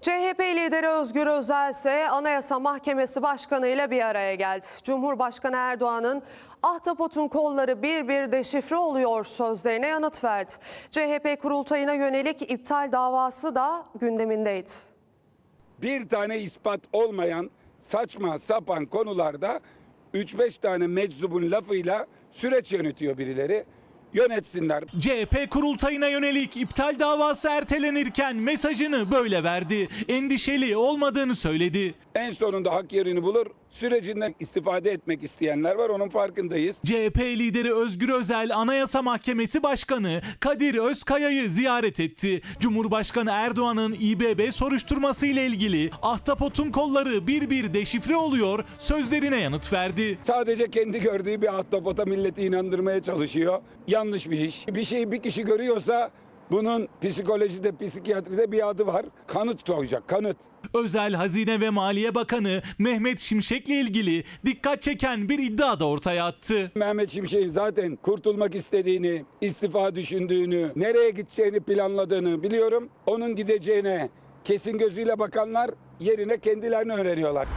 CHP lideri Özgür Özel ise Anayasa Mahkemesi Başkanı ile bir araya geldi. Cumhurbaşkanı Erdoğan'ın Ahtapot'un kolları bir bir deşifre oluyor sözlerine yanıt verdi. CHP kurultayına yönelik iptal davası da gündemindeydi. bir tane ispat olmayan saçma sapan konularda 3-5 tane meczubun lafıyla süreç yönetiyor birileri. Yönetsinler. CHP kurultayına yönelik iptal davası ertelenirken mesajını böyle verdi. Endişeli olmadığını söyledi. En sonunda hak yerini bulur. Sürecinden istifade etmek isteyenler var. Onun farkındayız. CHP lideri Özgür Özel Anayasa Mahkemesi Başkanı Kadir Özkaya'yı ziyaret etti. Cumhurbaşkanı Erdoğan'ın İBB soruşturması ile ilgili Ahtapot'un kolları bir bir deşifre oluyor sözlerine yanıt verdi. Sadece kendi gördüğü bir ahtapota milleti inandırmaya çalışıyor. Yanlış bir iş. Bir şeyi bir kişi görüyorsa bunun psikolojide, psikiyatride bir adı var. Kanıt koyacak, kanıt. Özel Hazine ve Maliye Bakanı Mehmet Şimşek'le ilgili dikkat çeken bir iddia da ortaya attı. Mehmet Şimşek'in zaten kurtulmak istediğini, istifa düşündüğünü, nereye gideceğini planladığını biliyorum. Onun gideceğine kesin gözüyle bakanlar yerine kendilerini öğreniyorlar.